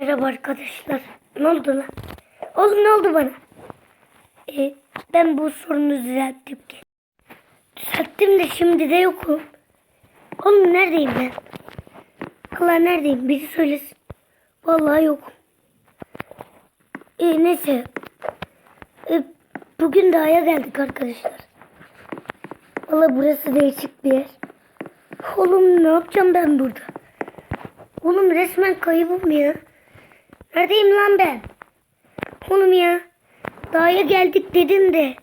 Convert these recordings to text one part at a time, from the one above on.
Merhaba arkadaşlar. Ne oldu lan? Oğlum ne oldu bana? Ee, ben bu sorunu düzelttim ki. Düzelttim de şimdi de yokum. Oğlum neredeyim ben? Allah neredeyim? Biri söylesin. Vallahi yokum. Ee, neyse. Ee, bugün dağa geldik arkadaşlar. Valla burası değişik bir yer. Oğlum ne yapacağım ben burada? Oğlum resmen kaybım ya. Neredeyim lan ben? Oğlum ya. Dağa geldik dedim de.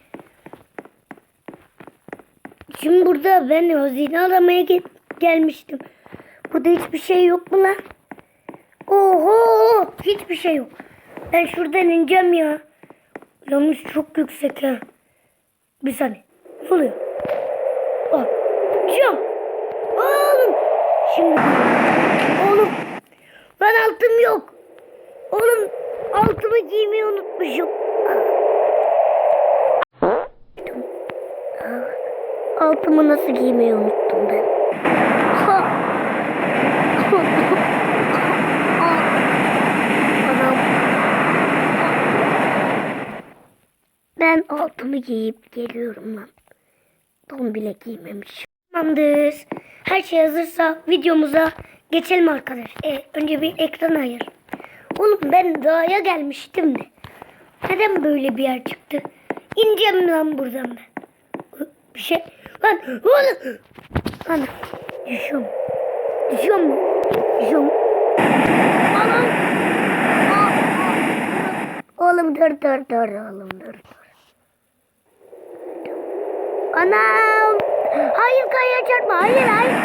Şimdi burada ben hazine aramaya gel- gelmiştim. Burada hiçbir şey yok mu lan? Oho! Hiçbir şey yok. Ben şuradan ineceğim ya. Yalnız çok yüksek ha. Bir saniye. Ne oluyor? Uçuyorum. Oğlum. Şimdi. Oğlum. Ben altım yok. Oğlum altımı giymeyi unutmuşum. Altımı nasıl giymeyi unuttum ben. Ben altımı giyip geliyorum lan. Don bile giymemiş. Tamamdır. Her şey hazırsa videomuza geçelim arkadaş. E, önce bir ekran ayır. Oğlum ben dağa gelmiştim de. Neden böyle bir yer çıktı? İneceğim lan buradan ben. Bir şey. Lan oğlum. Ana. Düşüyorum. Düşüyor mu? Düşüyor mu? Anam. Oğlum dur dur dur oğlum dur dur. Anam. Hayır kayaya çarpma. Hayır hayır.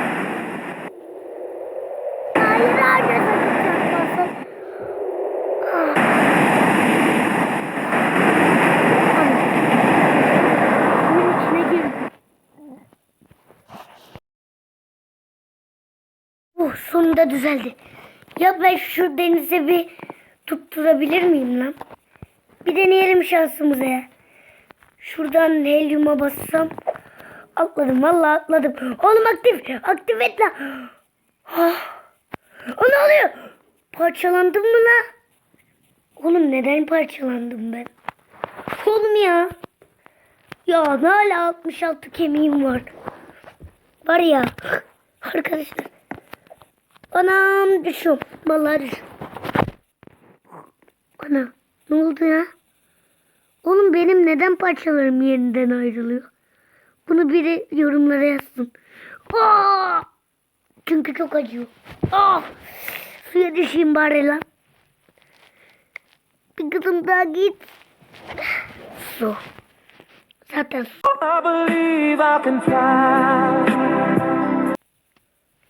Hayır hayır sakın çarpmasın. Ah. Anam. Suyun içine girdim. Oh sonunda düzeldi. Ya ben şu denize bir tutturabilir miyim lan? Bir deneyelim şansımıza ya. Şuradan helyuma bassam. Atladım vallahi atladım. Oğlum aktif. Aktif et lan. Ah. O ne oluyor? Parçalandım mı lan? Oğlum neden parçalandım ben? Oğlum ya. Ya ne hala 66 kemiğim var. Var ya. Arkadaşlar. Anam düşüyorum. Vallahi. Ana ne oldu ya? Oğlum benim neden parçalarım yeniden ayrılıyor? Bunu biri yorumlara yazsın. Aa! Çünkü çok acıyor. Aa! Suya düşeyim bari lan. Bir kızım daha git. Su. Zaten su.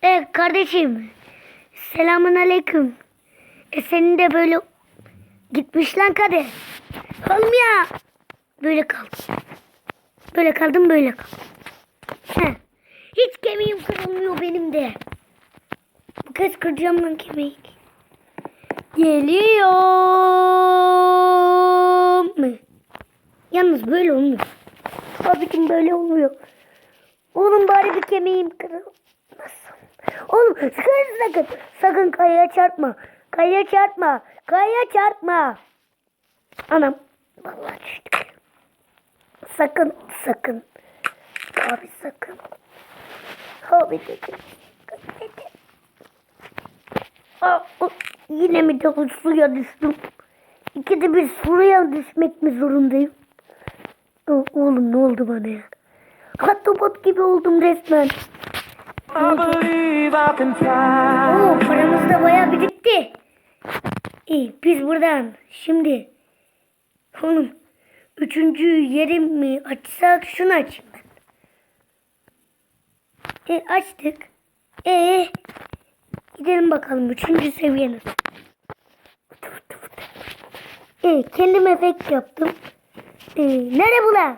Evet kardeşim. Selamun aleyküm. E senin de böyle gitmiş lan kader. Oğlum ya. Böyle kaldım. Böyle kaldım böyle kaldım. He. Hiç kemiğim kırılmıyor benim de. Bu kez kıracağım lan kemiği. Geliyorum. Yalnız böyle olmuyor. Abicim böyle olmuyor. Oğlum bari bir kemiğim kırılmasın. Oğlum sakın sakın. Sakın kayaya çarpma. Kayaya çarpma. Kayaya çarpma. Anam. Vallahi düştük. Sakın sakın. Abi sakın. Abi dedim. Aa, yine mi de suya düştüm? İkide bir suya düşmek mi zorundayım? Oğlum ne oldu bana ya? Hattobot gibi oldum resmen. Oo paramız da bayağı birikti. İyi biz buradan şimdi oğlum üçüncü yeri mi açsak şunu açayım ben. E, açtık. E gidelim bakalım üçüncü seviye. E, kendim efekt yaptım. E, nere bu lan?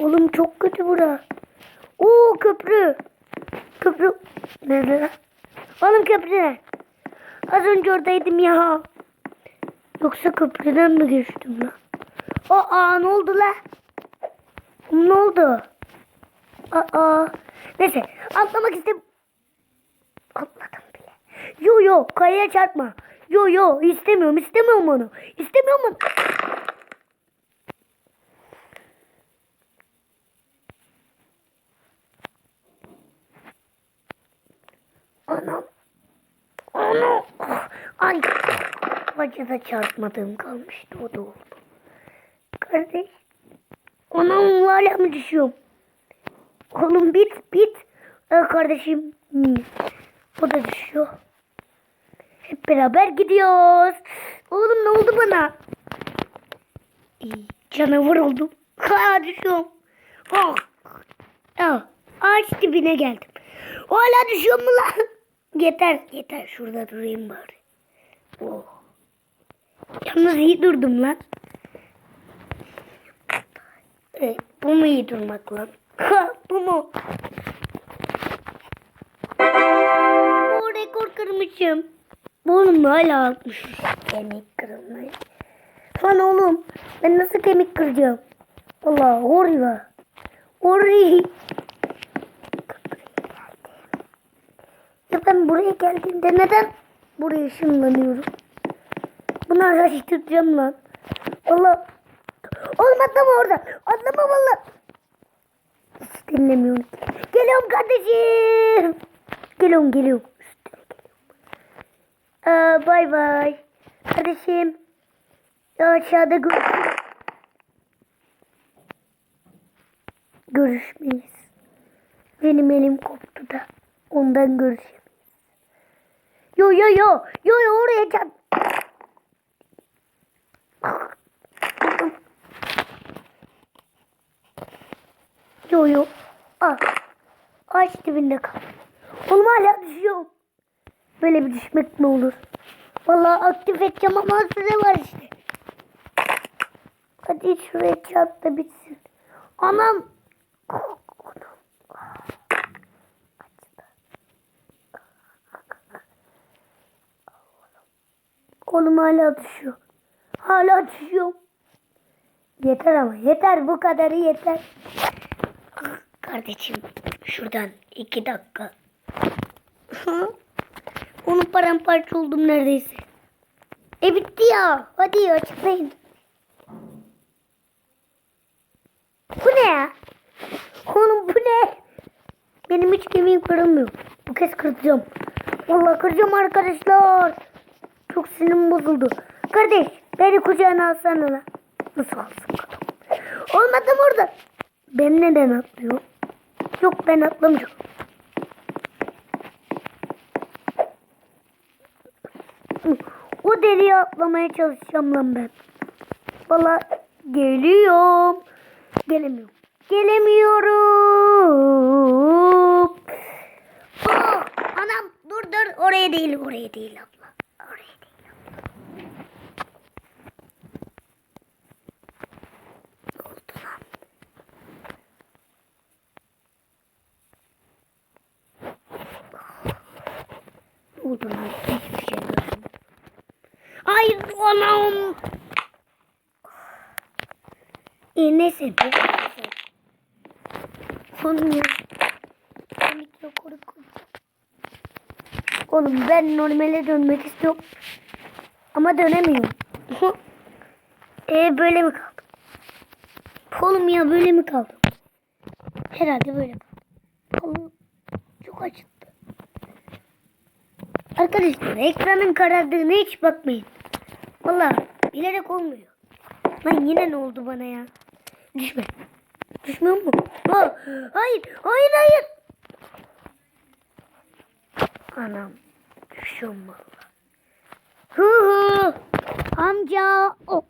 Oğlum çok kötü bura. Oo köprü. Köprü. Nerede? Oğlum köprüler. Az önce oradaydım ya. Yoksa köprüden mi geçtim lan? Aa ne oldu lan? Ne oldu? Aa. Neyse atlamak istem. Atladım bile. Yo yo kayaya çarpma. Yo yo istemiyorum istemiyorum onu. İstemiyorum onu. Anam. Anam. Ay. Bacada çarpmadığım kalmıştı. O da oldu. Kardeş. Anam hala mı düşüyorum? Oğlum bit bit. Ee, kardeşim. O da düşüyor. Hep beraber gidiyoruz. Oğlum ne oldu bana? Canavar oldum. Ha düşüyorum. Oh. Ah, ağaç dibine geldim. Hala düşüyorum mu lan? Yeter yeter şurada durayım bari. Oh. Yalnız iyi durdum lan. Evet, bu mu iyi durmak lan? Ha, bu mu? O rekor kırmışım. Oğlum hala atmış. Kemik kırılmış. Lan oğlum ben nasıl kemik kıracağım? Allah oraya. Oraya. Ben buraya geldiğimde neden buraya ışınlanıyorum? Bunu araştıracağım lan. Allah. Oğlum atlama orada. Atlama valla. Hiç dinlemiyorum. Geliyorum kardeşim. Geliyorum geliyorum. Aa, bay bay. Kardeşim. Aşağıda görüşürüz. Görüşmeyiz. Benim elim koptu da. Ondan görüşemeyiz. Yo yo yo. Yo yo oraya çarp. Yo yo. Ah. Ağaç dibinde kal. Oğlum hala düşüyorum. Böyle bir düşmek mi olur? Vallahi aktif edeceğim ama süre var işte. Hadi şuraya çarp da bitsin. Anam. Oğlum hala düşüyor. Hala düşüyor. Yeter ama yeter bu kadarı yeter. Kardeşim şuradan iki dakika. Onun paramparça oldum neredeyse. E bitti ya. Hadi açıklayın. Bu ne ya? Oğlum bu ne? Benim hiç kemiğim kırılmıyor. Bu kez kıracağım. Vallahi kıracağım arkadaşlar. Çok sinirim bozuldu. Kardeş beni kucağına alsana. Nasıl alsın? Olmadım orada. Ben neden atlıyor? Yok ben atlamayacağım. O deliğe atlamaya çalışacağım lan ben. Valla geliyorum. Gelemiyorum. Gelemiyorum. Oh, anam dur dur oraya değil oraya değil abla. Oraya değil abla. Ne oldu lan? Lan? Hiçbir şey görmedim. Hayır anam. E neyse. bu- Oğlum ya. Kemik rekoru. Oğlum ben normale dönmek istiyorum. Ama dönemiyorum. e böyle mi kaldım? Oğlum ya böyle mi kaldım? Herhalde böyle kaldım. Oğlum çok acıttı. Arkadaşlar ekranın karardığına hiç bakmayın. Valla bilerek olmuyor. Lan yine ne oldu bana ya? Düşme. Düşmüyor mu? Ha, hayır, hayır, hayır. Anam, düşüyorum valla. Hı hı. Amca. Oh.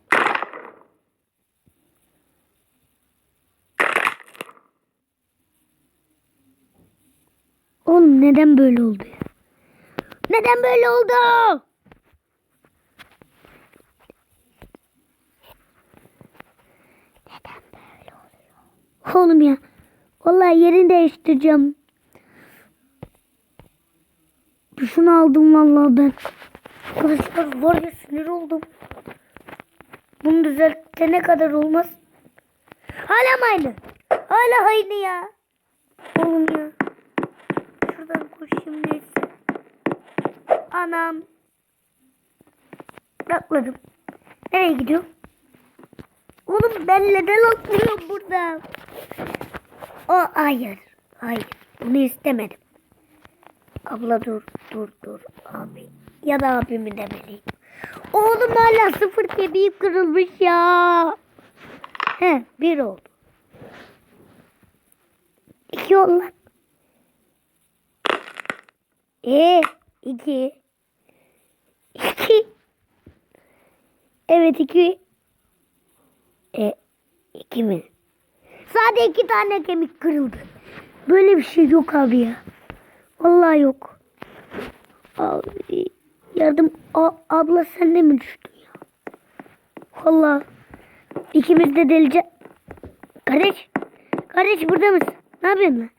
Oğlum neden böyle oldu ya? Neden böyle oldu? Neden böyle oluyor? Oğlum ya. Vallahi yerini değiştireceğim. Şunu aldım vallahi ben. Arkadaşlar var ya sinir oldum. Bunu düzeltene kadar olmaz. Hala aynı? Hala aynı ya. Oğlum ya. Şuradan koşayım neyse. Anam. Atladım. Nereye gidiyor? Oğlum ben neden atlıyorum burada? O hayır. Hayır. Bunu istemedim. Abla dur dur dur abi. Ya da abimi demeliyim. Oğlum hala sıfır kemiğim kırılmış ya. He bir oldu. İki oldu. E. İki. Evet iki. E iki mi? Sadece iki tane kemik kırıldı. Böyle bir şey yok abi ya. Vallahi yok. Abi yardım. A, abla sen de mi düştün ya? Vallahi ikimiz de delice. Kardeş. Kardeş burada mısın? Ne yapıyorsun lan?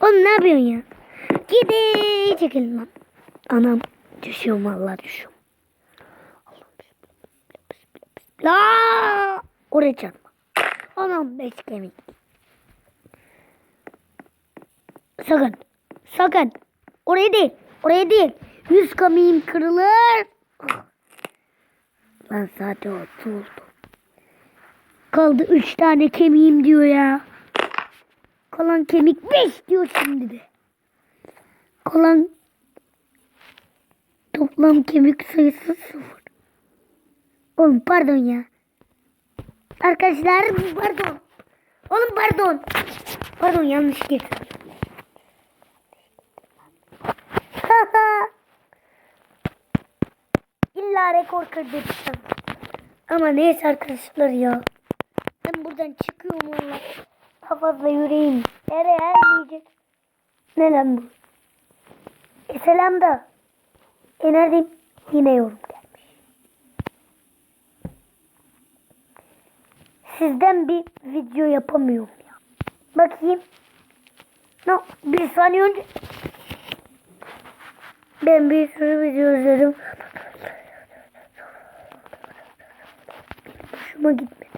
Oğlum ne yapıyorsun ya? Gidi çekilin lan. Anam düşüyorum vallahi düşüyorum. La oraya çarpma. Anam beş kemik. Sakın. Sakın. Oraya değil. Oraya değil. Yüz kemiğim kırılır. Lan zaten otuz oldu. Kaldı üç tane kemiğim diyor ya. Kalan kemik beş diyor şimdi de. Kalan toplam kemik sayısı sıfır. Oğlum pardon ya. Arkadaşlar pardon. Oğlum pardon. Pardon yanlış getirdim. İlla rekor kırdım. Ama neyse arkadaşlar ya. Ben buradan çıkıyorum valla. Daha fazla yüreğim. Nereye ermeyecek? Ne lan bu? E selam da. E neredeyim? Yine yorum Sizden bir video yapamıyorum ya. Bakayım. No, bir saniye önce. Ben bir sürü video izledim. Hoşuma gitmedi.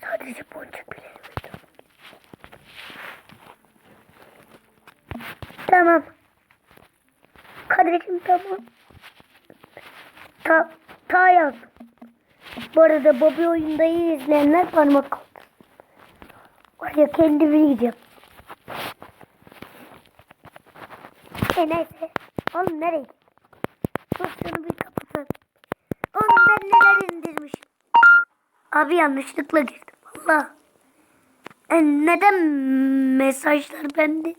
Sadece boncuk bile. Tamam. Kardeşim tamam. Ta, ta yazdım. Bu arada Bobby oyundayı izleyenler parmak kaldı. Oraya kendimi gideceğim. E neyse. Oğlum nereye gittin? Dur şunu bir kapatalım. Oğlum ben neler indirmişim. Abi yanlışlıkla girdim. Valla. E neden mesajlar bende?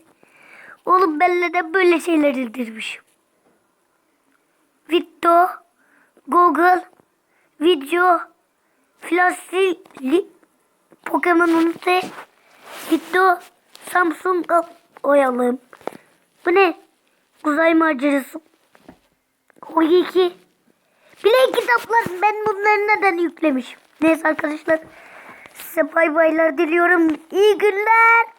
Oğlum ben neden böyle şeyler indirmişim? Video, Google, video, Flashli, Pokemon Unite, video, Samsung oyalım. Bu ne? Uzay macerası. O iki. Bile kitaplar ben bunları neden yüklemişim? Neyse arkadaşlar size bay baylar diliyorum. İyi günler.